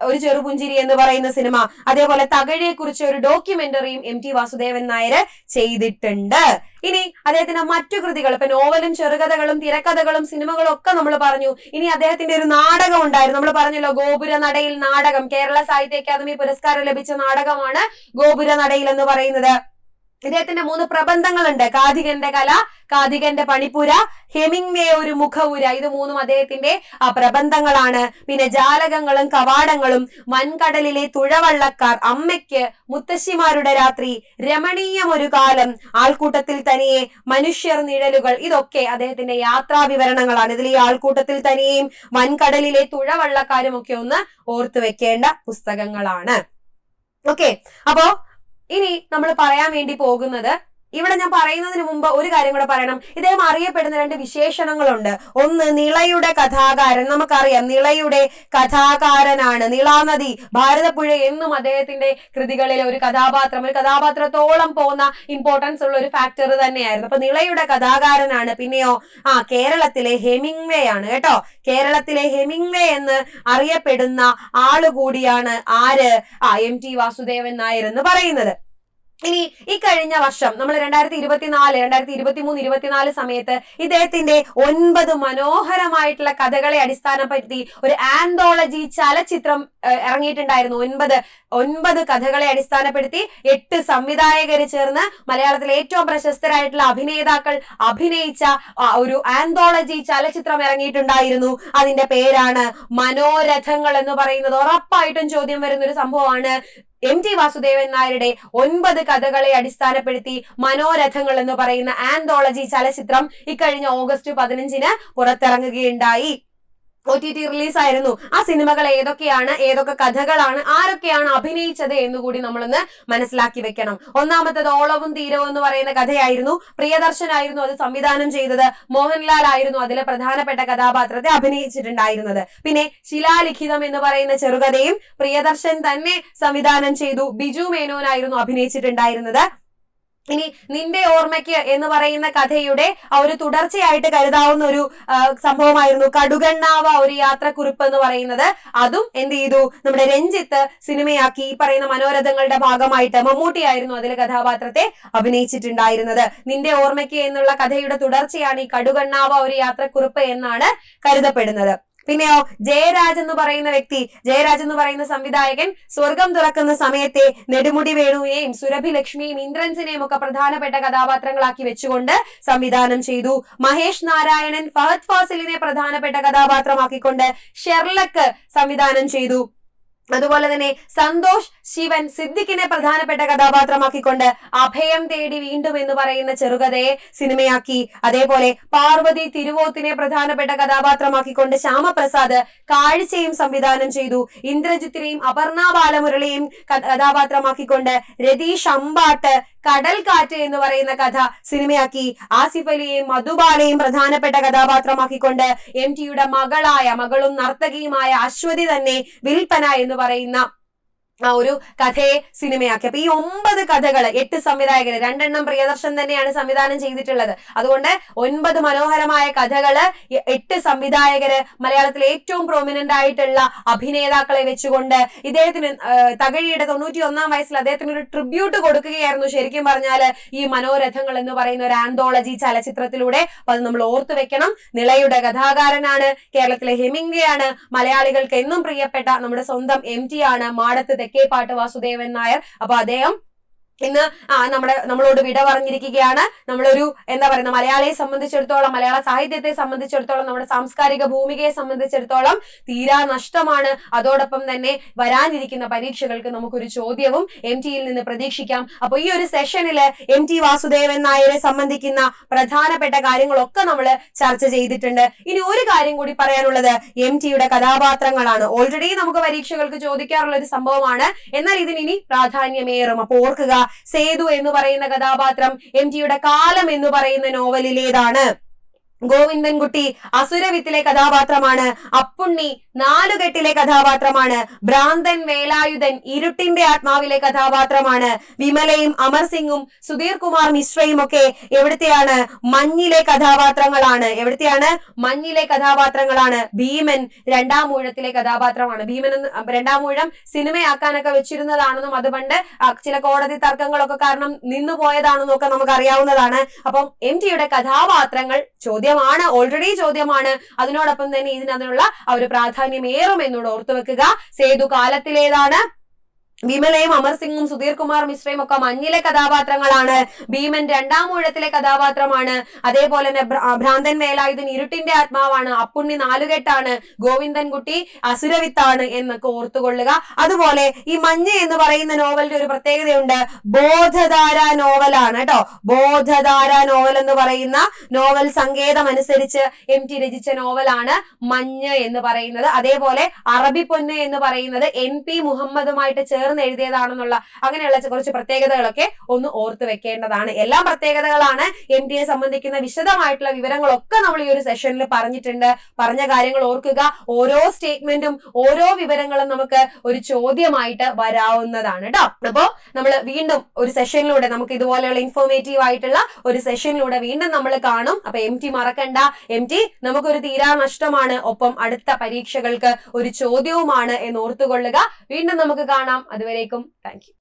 Speaker 1: ഒരു ചെറുപുഞ്ചിരി എന്ന് പറയുന്ന സിനിമ. അതേപോലെ തകഴിയെ കുറിച്ച് ഒരു ഡോക്യുമെന്ററിയും എം ടി വാസുദേവൻ നായർ ചെയ്തിട്ടുണ്ട്. ഇനി അദ്ദേഹത്തിന്റെ മറ്റു കൃതികൾ ഇപ്പൊ നോവലും ചെറുകഥകളും തിരക്കഥകളും സിനിമകളും ഒക്കെ നമ്മൾ പറഞ്ഞു. ഇനി അദ്ദേഹത്തിന്റെ ഒരു നാടകം ഉണ്ടായിരുന്നു. നമ്മൾ പറഞ്ഞല്ലോ ഗോപുര നടയിൽ നാടകം. കേരള സാഹിത്യ അക്കാദമി പുരസ്കാരം ലഭിച്ച നാടകമാണ് ഗോപുര നടയിൽ എന്ന് പറയുന്നത്. ഇദ്ദേഹത്തിന്റെ മൂന്ന് പ്രബന്ധങ്ങളുണ്ട്. കാതികന്റെ കല കാതികന്റെ പണിപ്പുര ഹെമിങ്വേ ഒരു മുഖവുര. ഇത് മൂന്നും അദ്ദേഹത്തിന്റെ പ്രബന്ധങ്ങളാണ്. പിന്നെ ജാലകങ്ങളും കവാടങ്ങളും വൻകടലിലെ തുഴവള്ളക്കാർ അമ്മയ്ക്ക് മുത്തശ്ശിമാരുടെ രാത്രി രമണീയം ഒരു കാലം ആൾക്കൂട്ടത്തിൽ തനിയെ മനുഷ്യർ നിഴലുകൾ. ഇതൊക്കെ അദ്ദേഹത്തിന്റെ യാത്രാ വിവരണങ്ങളാണ് ഇതിൽ ഈ ആൾക്കൂട്ടത്തിൽ തനിയെയും വൻകടലിലെ തുഴവള്ളക്കാരും ഒക്കെ ഒന്ന് ഓർത്തു വെക്കേണ്ട പുസ്തകങ്ങളാണ്. ഓക്കെ. അപ്പോ ഇനി നമ്മൾ പറയാൻ വേണ്ടി പോകുന്നത് ഇവിടെ ഞാൻ പറയുന്നതിന് മുമ്പ് ഒരു കാര്യം കൂടെ പറയണം. ഇദ്ദേഹം അറിയപ്പെടുന്ന രണ്ട് വിശേഷണങ്ങളുണ്ട്. ഒന്ന് നിളയുടെ കഥാകാരൻ നമുക്കറിയാം നിളയുടെ കഥാകാരനാണ്. നിളാനദി ഭാരതപ്പുഴ എന്നും അദ്ദേഹത്തിന്റെ കൃതികളിലെ ഒരു കഥാപാത്രം. ഒരു കഥാപാത്രത്തോളം പോകുന്ന ഇമ്പോർട്ടൻസ് ഉള്ള ഒരു ഫാക്ടർ തന്നെയായിരുന്നു. അപ്പൊ നിളയുടെ കഥാകാരനാണ് പിന്നെയോ ആ കേരളത്തിലെ ഹെമിംഗ്വേ ആണ് കേട്ടോ. കേരളത്തിലെ ഹെമിംഗ്വേ എന്ന് അറിയപ്പെടുന്ന ആൾ കൂടിയാണ് ആര്? ആ എം ടി വാസുദേവൻ നായർ എന്ന് പറയുന്നത്. ഇനി ഈ കഴിഞ്ഞ വർഷം നമ്മൾ രണ്ടായിരത്തി ഇരുപത്തിനാല് രണ്ടായിരത്തി ഇരുപത്തി മൂന്ന് ഇരുപത്തിനാല് സമയത്ത് ഇദ്ദേഹത്തിന്റെ ഒൻപത് മനോഹരമായിട്ടുള്ള കഥകളെ അടിസ്ഥാനപ്പെടുത്തി ഒരു ആന്തോളജി ചലച്ചിത്രം ഇറങ്ങിയിട്ടുണ്ടായിരുന്നു. ഒൻപത് ഒൻപത് കഥകളെ അടിസ്ഥാനപ്പെടുത്തി എട്ട് സംവിധായകർ ചേർന്ന് മലയാളത്തിലെ ഏറ്റവും പ്രശസ്തരായിട്ടുള്ള അഭിനേതാക്കൾ അഭിനയിച്ച ഒരു ആന്തോളജി ചലച്ചിത്രം ഇറങ്ങിയിട്ടുണ്ടായിരുന്നു. അതിന്റെ പേരാണ് മനോരഥങ്ങൾ എന്ന് പറയുന്നത്. ഉറപ്പായിട്ടും ചോദ്യം വരുന്ന ഒരു സംഭവമാണ് എം ടി വാസുദേവൻ നായരുടെ ഒൻപത് കഥകളെ അടിസ്ഥാനപ്പെടുത്തി മനോരഥങ്ങൾ എന്ന് പറയുന്ന ആന്തോളജി ചലച്ചിത്രം ഇക്കഴിഞ്ഞ ഓഗസ്റ്റ് പതിനഞ്ചിന് പുറത്തിറങ്ങുകയുണ്ടായി. ഒ ടി ടി റിലീസായിരുന്നു ആ സിനിമകൾ ഏതൊക്കെയാണ് ഏതൊക്കെ കഥകളാണ് ആരൊക്കെയാണ് അഭിനയിച്ചത് എന്നുകൂടി നമ്മളൊന്ന് മനസ്സിലാക്കി വെക്കണം. ഒന്നാമത്തത് ഓളവും തീരവും എന്ന് പറയുന്ന കഥയായിരുന്നു. പ്രിയദർശനായിരുന്നു അത് സംവിധാനം ചെയ്തത്. മോഹൻലാൽ ആയിരുന്നു അതിലെ പ്രധാനപ്പെട്ട കഥാപാത്രത്തെ അഭിനയിച്ചിട്ടുണ്ടായിരുന്നത്. പിന്നെ ശിലാലിഖിതം എന്ന് പറയുന്ന ചെറുകഥയും പ്രിയദർശൻ തന്നെ സംവിധാനം ചെയ്തു. ബിജു മേനോനായിരുന്നു അഭിനയിച്ചിട്ടുണ്ടായിരുന്നത്. ഇനി നിന്റെ ഓർമ്മയ്ക്ക് എന്ന് പറയുന്ന കഥയുടെ ഒരു തുടർച്ചയായിട്ട് കരുതാവുന്ന ഒരു സംഭവമായിരുന്നു കടുകണ്ണാവ ഒരു യാത്രക്കുറിപ്പ് എന്ന് പറയുന്നത്. അതും എന്ത് ചെയ്തു? നമ്മുടെ രഞ്ജിത്ത് സിനിമയാക്കി. ഈ പറയുന്ന മനോരഥങ്ങളുടെ ഭാഗമായിട്ട് മമ്മൂട്ടിയായിരുന്നു അതിലെ കഥാപാത്രത്തെ അഭിനയിച്ചിട്ടുണ്ടായിരുന്നത്. നിന്റെ ഓർമ്മയ്ക്ക് എന്നുള്ള കഥയുടെ തുടർച്ചയാണ് ഈ കടുകണ്ണാവ ഒരു യാത്രക്കുറിപ്പ് എന്നാണ് കരുതപ്പെടുന്നത്. പിന്നെയോ ജയരാജ് എന്ന് പറയുന്ന വ്യക്തി ജയരാജ് എന്ന് പറയുന്ന സംവിധായകൻ സ്വർഗം തുറക്കുന്ന സമയത്തെ നെടുമുടി വേണുവിനെയും സുരഭി ലക്ഷ്മിയും ഇന്ദ്രൻസിനെയും ഒക്കെ പ്രധാനപ്പെട്ട കഥാപാത്രങ്ങളാക്കി വെച്ചുകൊണ്ട് സംവിധാനം ചെയ്തു. മഹേഷ് നാരായണൻ ഫഹദ് ഫാസിലിനെ പ്രധാനപ്പെട്ട കഥാപാത്രമാക്കിക്കൊണ്ട് ഷെർലക്ക് സംവിധാനം ചെയ്തു. അതുപോലെ തന്നെ സന്തോഷ് ശിവൻ സിദ്ദിഖിനെ പ്രധാനപ്പെട്ട കഥാപാത്രമാക്കിക്കൊണ്ട് അഭയം തേടി വീണ്ടും എന്ന് പറയുന്ന ചെറുകഥയെ സിനിമയാക്കി. അതേപോലെ പാർവതി തിരുവോത്തിനെ പ്രധാനപ്പെട്ട കഥാപാത്രമാക്കിക്കൊണ്ട് ശ്യാമപ്രസാദ് കാഴ്ചയും സംവിധാനം ചെയ്തു. ഇന്ദ്രജിത്തിനെയും അപർണ ബാലമുരളിയും കഥാപാത്രമാക്കിക്കൊണ്ട് രതീഷ് അമ്പാട്ട് കടൽ കാറ്റ് എന്ന് പറയുന്ന കഥ സിനിമയാക്കി. ആസിഫ് അലിയെയും മധുബാലയും പ്രധാനപ്പെട്ട കഥാപാത്രമാക്കിക്കൊണ്ട് എം ടിയുടെ മകളായ മകളും നർത്തകിയുമായ അശ്വതി തന്നെ വിൽപ്പന എന്ന് പറയുന്ന ആ ഒരു കഥയെ സിനിമയാക്കി. അപ്പൊ ഈ ഒമ്പത് കഥകൾ എട്ട് സംവിധായകർ രണ്ടെണ്ണം പ്രിയദർശൻ തന്നെയാണ് സംവിധാനം ചെയ്തിട്ടുള്ളത്. അതുകൊണ്ട് ഒൻപത് മനോഹരമായ കഥകൾ എട്ട് സംവിധായകര് മലയാളത്തിലെ ഏറ്റവും പ്രൊമിനന്റ് ആയിട്ടുള്ള അഭിനേതാക്കളെ വെച്ചുകൊണ്ട് ഇദ്ദേഹത്തിന് തകഴിയുടെ തൊണ്ണൂറ്റി ഒന്നാം വയസ്സിൽ അദ്ദേഹത്തിന് ഒരു ട്രിബ്യൂട്ട് കൊടുക്കുകയായിരുന്നു. ശരിക്കും പറഞ്ഞാൽ ഈ മനോരഥങ്ങൾ എന്ന് പറയുന്ന ഒരു ആന്തോളജി ചലച്ചിത്രത്തിലൂടെ. അത് നമ്മൾ ഓർത്തു വെക്കണം. നിളയുടെ കഥാകാരനാണ്. കേരളത്തിലെ ഹെമിംഗയാണ് മലയാളികൾക്ക് എന്നും പ്രിയപ്പെട്ട നമ്മുടെ സ്വന്തം എം ടി ആണ് മാടത്ത് തെക്കേപ്പാട്ട് വാസുദേവൻ നായർ. അപ്പൊ അദ്ദേഹം ഇന്ന് ആ നമ്മുടെ നമ്മളോട് വിട പറഞ്ഞിരിക്കുകയാണ്. നമ്മളൊരു എന്താ പറയുന്ന മലയാളിയെ സംബന്ധിച്ചിടത്തോളം മലയാള സാഹിത്യത്തെ സംബന്ധിച്ചിടത്തോളം നമ്മുടെ സാംസ്കാരിക ഭൂമികയെ സംബന്ധിച്ചിടത്തോളം തീരാ നഷ്ടമാണ്. അതോടൊപ്പം തന്നെ വരാനിരിക്കുന്ന പരീക്ഷകൾക്ക് നമുക്കൊരു ചോദ്യവും എം ടിയിൽ നിന്ന് പ്രതീക്ഷിക്കാം. അപ്പൊ ഈ ഒരു സെഷനിൽ എം ടി വാസുദേവൻ നായരെ സംബന്ധിക്കുന്ന പ്രധാനപ്പെട്ട കാര്യങ്ങളൊക്കെ നമ്മൾ ചർച്ച ചെയ്തിട്ടുണ്ട്. ഇനി ഒരു കാര്യം കൂടി പറയാനുള്ളത് എം ടിയുടെ കഥാപാത്രങ്ങളാണ്. ഓൾറെഡി നമുക്ക് പരീക്ഷകൾക്ക് ചോദിക്കാറുള്ള ഒരു സംഭവമാണ്. എന്നാൽ ഇതിന് ഇനി പ്രാധാന്യമേറും. അപ്പോൾ ഓർക്കുക സേതു എന്ന് പറയുന്ന കഥാപാത്രം എം ടിയുടെ കാലം എന്ന് പറയുന്ന നോവലിലേതാണ്. ഗോവിന്ദൻകുട്ടി അസുരവിത്തിലെ കഥാപാത്രമാണ്. അപ്പുണ്ണി നാലുകെട്ടിലെ കഥാപാത്രമാണ്. ഭ്രാന്തൻ വേലായുധൻ ഇരുട്ടിന്റെ ആത്മാവിലെ കഥാപാത്രമാണ്. വിമലയും അമർ സിംഗും സുധീർ കുമാർ മിശ്രയും ഒക്കെ എവിടുത്തെയാണ്? മഞ്ഞിലെ കഥാപാത്രങ്ങളാണ്. എവിടുത്തെയാണ്? മഞ്ഞിലെ കഥാപാത്രങ്ങളാണ്. ഭീമൻ രണ്ടാം ഊഴത്തിലെ കഥാപാത്രമാണ്. ഭീമൻ എന്ന് രണ്ടാം ഊഴം സിനിമയാക്കാനൊക്കെ വെച്ചിരുന്നതാണെന്നും അത് പണ്ട് ചില കോടതി തർക്കങ്ങളൊക്കെ കാരണം നിന്നു പോയതാണെന്നും ഒക്കെ നമുക്ക് അറിയാവുന്നതാണ് അപ്പം എം കഥാപാത്രങ്ങൾ ചോദ്യമാണ്. ഓൾറെഡി ചോദ്യമാണ്. അതിനോടൊപ്പം തന്നെ ഇതിനതിനുള്ള ആ ഒരു പ്രാധാന്യം ഏറും എന്നോട് ഓർത്തു വെക്കുക സേതു കാലത്തിലേതാണ്. വിമലയും അമർസിംഗും സുധീർ കുമാർ മിശ്രയും ഒക്കെ മഞ്ഞിലെ കഥാപാത്രങ്ങളാണ്. ഭീമൻ രണ്ടാം ഊഴത്തിലെ കഥാപാത്രമാണ്. അതേപോലെ തന്നെ ഭ്രാന്തൻ വേലായുധൻ ഇരുട്ടിന്റെ ആത്മാവാണ്. അപ്പുണ്ണി നാലുകെട്ടാണ്. ഗോവിന്ദൻകുട്ടി അസുരവിത്താണ് എന്നൊക്കെ ഓർത്തുകൊള്ളുക. അതുപോലെ ഈ മഞ്ഞ് എന്ന് പറയുന്ന നോവലിന്റെ ഒരു പ്രത്യേകതയുണ്ട്. ബോധധാര നോവലാണ് കേട്ടോ. ബോധധാര നോവൽ എന്ന് പറയുന്ന നോവൽ സങ്കേതം അനുസരിച്ച് എം ടി രചിച്ച നോവലാണ് മഞ്ഞ് എന്ന് പറയുന്നത്. അതേപോലെ അറബി പൊന്ന് എന്ന് പറയുന്നത് എൻ പി മുഹമ്മദുമായിട്ട് ചേർന്ന് എഴുതിയതാണെന്നുള്ള അങ്ങനെയുള്ള കുറച്ച് പ്രത്യേകതകളൊക്കെ ഒന്ന് ഓർത്ത് വെക്കേണ്ടതാണ്. എല്ലാ പ്രത്യേകതകളാണ് എം ടിയെ സംബന്ധിക്കുന്ന വിശദമായിട്ടുള്ള വിവരങ്ങളൊക്കെ നമ്മൾ ഈ ഒരു സെഷനിൽ പറഞ്ഞിട്ടുണ്ട്. പറഞ്ഞ കാര്യങ്ങൾ ഓർക്കുക. ഓരോ സ്റ്റേറ്റ്മെന്റും ഓരോ വിവരങ്ങളും നമുക്ക് ഒരു ചോദ്യമായിട്ട് വരാവുന്നതാണ് കേട്ടോ അപ്പോ നമ്മൾ വീണ്ടും ഒരു സെഷനിലൂടെ നമുക്ക് ഇതുപോലെയുള്ള ഇൻഫോർമേറ്റീവ് ആയിട്ടുള്ള ഒരു സെഷനിലൂടെ വീണ്ടും നമ്മൾ കാണും. അപ്പൊ എം ടി മറക്കണ്ട. എം ടി നമുക്കൊരു തീരാ നഷ്ടമാണ്. ഒപ്പം അടുത്ത പരീക്ഷകൾക്ക് ഒരു ചോദ്യവുമാണ് എന്ന് ഓർത്തുകൊള്ളുക. വീണ്ടും നമുക്ക് കാണാം. അതുവരേക്കും. Thank you.